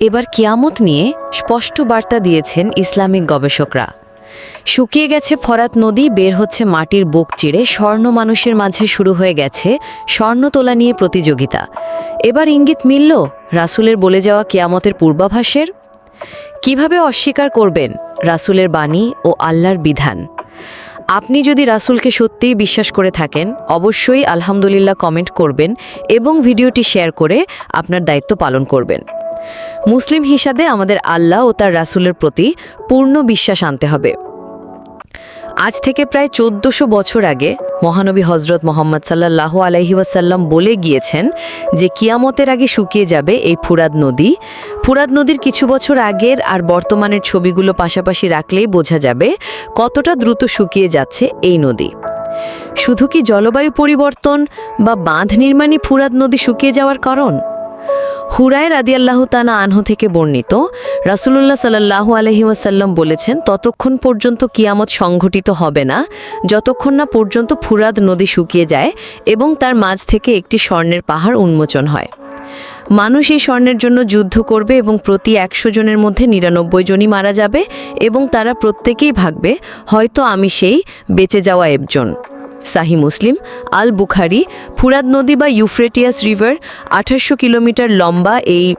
এবার কিয়ামত নিয়ে স্পষ্ট বার্তা দিয়েছেন ইসলামিক গবেষকরা। শুকিয়ে গেছে ফরাত নদী, বের হচ্ছে মাটির বুক চিড়ে, স্বর্ণ মানুষের মাঝে শুরু হয়ে গেছে স্বর্ণ তোলা নিয়ে প্রতিযোগিতা। এবার ইঙ্গিত মিলল রাসুলের বলে যাওয়া কিয়ামতের পূর্বাভাসের? কীভাবে অস্বীকার করবেন রাসুলের বাণী ও আল্লাহর বিধান? আপনি যদি রাসুলকে সত্যিই বিশ্বাস করে থাকেন, অবশ্যই আলহামদুলিল্লাহ কমেন্ট করবেন এবং ভিডিওটি শেয়ার করে আপনার দায়িত্ব পালন করবেন। মুসলিম হিসাবে আমাদের আল্লাহ ও তার রাসুলের প্রতি পূর্ণ বিশ্বাস আনতে হবে। আজ থেকে প্রায় চোদ্দশো বছর আগে মহানবী হজরত মোহাম্মদ সাল্লাহ আলাইহি ওয়াসাল্লাম বলে গিয়েছেন যে কিয়ামতের আগে শুকিয়ে যাবে এই ফুরাদ নদী। ফুরাদ নদীর কিছু বছর আগের আর বর্তমানের ছবিগুলো পাশাপাশি রাখলেই বোঝা যাবে কতটা দ্রুত শুকিয়ে যাচ্ছে এই নদী। শুধু কি জলবায়ু পরিবর্তন বা বাঁধ নির্মাণই ফুরাদ নদী শুকিয়ে যাওয়ার কারণ? হুরায় রাদিয়াল্লাহ তানা আনহ থেকে বর্ণিত, রাসুলুল্লাহ সাল্লাহু আলহি ওয়াসাল্লাম বলেছেন, ততক্ষণ পর্যন্ত কিয়ামত সংঘটিত হবে না। যতক্ষণ না পর্যন্ত ফুরাদ নদী শুকিয়ে যায় এবং তার মাঝ থেকে একটি স্বর্ণের পাহাড় উন্মোচন হয়। মানুষ এই স্বর্ণের জন্য যুদ্ধ করবে এবং প্রতি একশো জনের মধ্যে নিরানব্বই জনই মারা যাবে এবং তারা প্রত্যেকেই ভাগবে, হয়তো আমি সেই বেঁচে যাওয়া একজন। সাহি মুসলিম আল বুখারি ফুরাদ নদী বা ইউফ্রেটিয়াস রিভার আঠাশশো কিলোমিটার লম্বা এই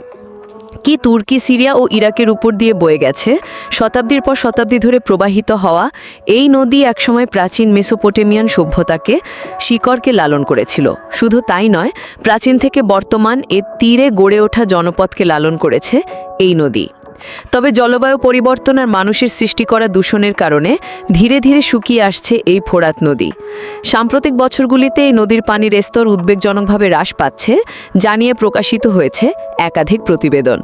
কি তুর্কি, সিরিয়া ও ইরাকের উপর দিয়ে বয়ে গেছে। শতাব্দীর পর শতাব্দী ধরে প্রবাহিত হওয়া এই নদী একসময় প্রাচীন মেসোপটেমিয়ান সভ্যতাকে শিকড়কে লালন করেছিল। শুধু তাই নয়, প্রাচীন থেকে বর্তমান এর তীরে গড়ে ওঠা জনপদকে লালন করেছে এই নদী। তবে জলবায়ু পরিবর্তন আর মানুষের সৃষ্টি করা দূষণের কারণে ধীরে ধীরে শুকিয়ে আসছে এই ফোরাত নদী। সাম্প্রতিক বছরগুলিতে এই নদীর পানির স্তর উদ্বেগজনকভাবে হ্রাস পাচ্ছে জানিয়ে প্রকাশিত হয়েছে একাধিক প্রতিবেদন।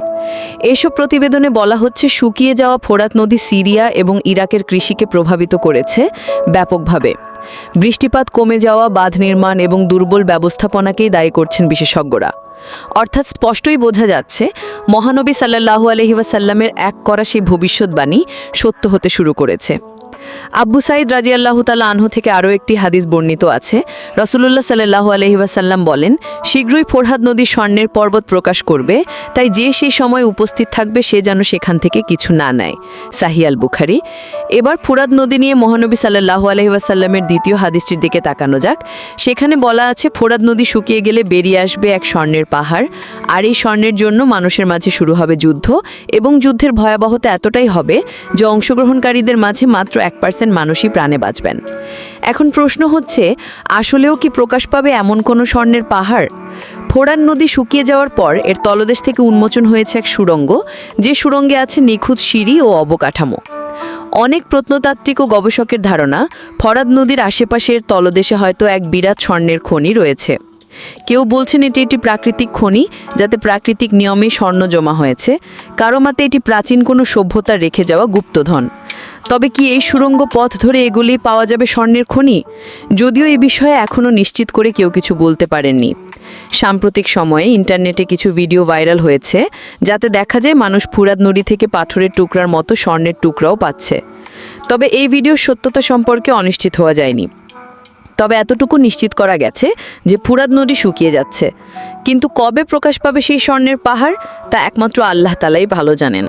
এসব প্রতিবেদনে বলা হচ্ছে, শুকিয়ে যাওয়া ফোরাত নদী সিরিয়া এবং ইরাকের কৃষিকে প্রভাবিত করেছে ব্যাপকভাবে। বৃষ্টিপাত কমে যাওয়া, বাঁধ নির্মাণ এবং দুর্বল ব্যবস্থাপনাকেই দায়ী করছেন বিশেষজ্ঞরা। অর্থাৎ স্পষ্টই বোঝা যাচ্ছে, মহানবী সাল্লাহু আলহিবাসাল্লামের এক করা সেই ভবিষ্যৎবাণী সত্য হতে শুরু করেছে। আব্বু সাইদ রাজি আল্লাহ তালা আনহু থেকে আরও একটি হাদিস বর্ণিত আছে। রসুল্লাহ সাল্লাহ আলহিবাসাল্লাম বলেন, শীঘ্রই ফোরহাদ নদী স্বর্ণের পর্বত প্রকাশ করবে, তাই যে সেই সময় উপস্থিত থাকবে সে যেন সেখান থেকে কিছু না নেয়। সাহিয়াল বুখারি। এবার ফুরাদ নদী নিয়ে মহানবী সাল্লাহ আলহিবাসাল্লামের দ্বিতীয় হাদিসটির দিকে তাকানো যাক। সেখানে বলা আছে ফোরাদ নদী শুকিয়ে গেলে বেরিয়ে আসবে এক স্বর্ণের পাহাড়, আর এই স্বর্ণের জন্য মানুষের মাঝে শুরু হবে যুদ্ধ, এবং যুদ্ধের ভয়াবহতা এতটাই হবে যে অংশগ্রহণকারীদের মাঝে মাত্র এক পার্সেন্ট মানুষই প্রাণে বাঁচবেন। এখন প্রশ্ন হচ্ছে, আসলেও কি প্রকাশ পাবে এমন কোনো স্বর্ণের পাহাড়? ফোরান নদী শুকিয়ে যাওয়ার পর এর তলদেশ থেকে উন্মোচন হয়েছে এক সুড়ঙ্গ, যে সুড়ঙ্গে আছে নিখুঁত সিঁড়ি ও অবকাঠামো। অনেক প্রত্নতাত্ত্বিক ও গবেষকের ধারণা ফরাদ নদীর আশেপাশের তলদেশে হয়তো এক বিরাট স্বর্ণের খনি রয়েছে। কেউ বলছেন এটি একটি প্রাকৃতিক খনি, যাতে প্রাকৃতিক নিয়মে স্বর্ণ জমা হয়েছে। কারও মতে এটি প্রাচীন কোনো সভ্যতার রেখে যাওয়া গুপ্তধন। তবে কি এই সুড়ঙ্গ পথ ধরে এগুলি পাওয়া যাবে স্বর্ণের খনি? যদিও এ বিষয়ে এখনও নিশ্চিত করে কেউ কিছু বলতে পারেননি। সাম্প্রতিক সময়ে ইন্টারনেটে কিছু ভিডিও ভাইরাল হয়েছে, যাতে দেখা যায় মানুষ ফুরাদ নদী থেকে পাথরের টুকরার মতো স্বর্ণের টুকরাও পাচ্ছে। তবে এই ভিডিওর সত্যতা সম্পর্কে অনিশ্চিত হওয়া যায়নি। তবে এতটুকু নিশ্চিত করা গেছে যে ফুরাদ নদী শুকিয়ে যাচ্ছে। কিন্তু কবে প্রকাশ পাবে সেই স্বর্ণের পাহাড়, তা একমাত্র আল্লাহ তালাই ভালো জানেন।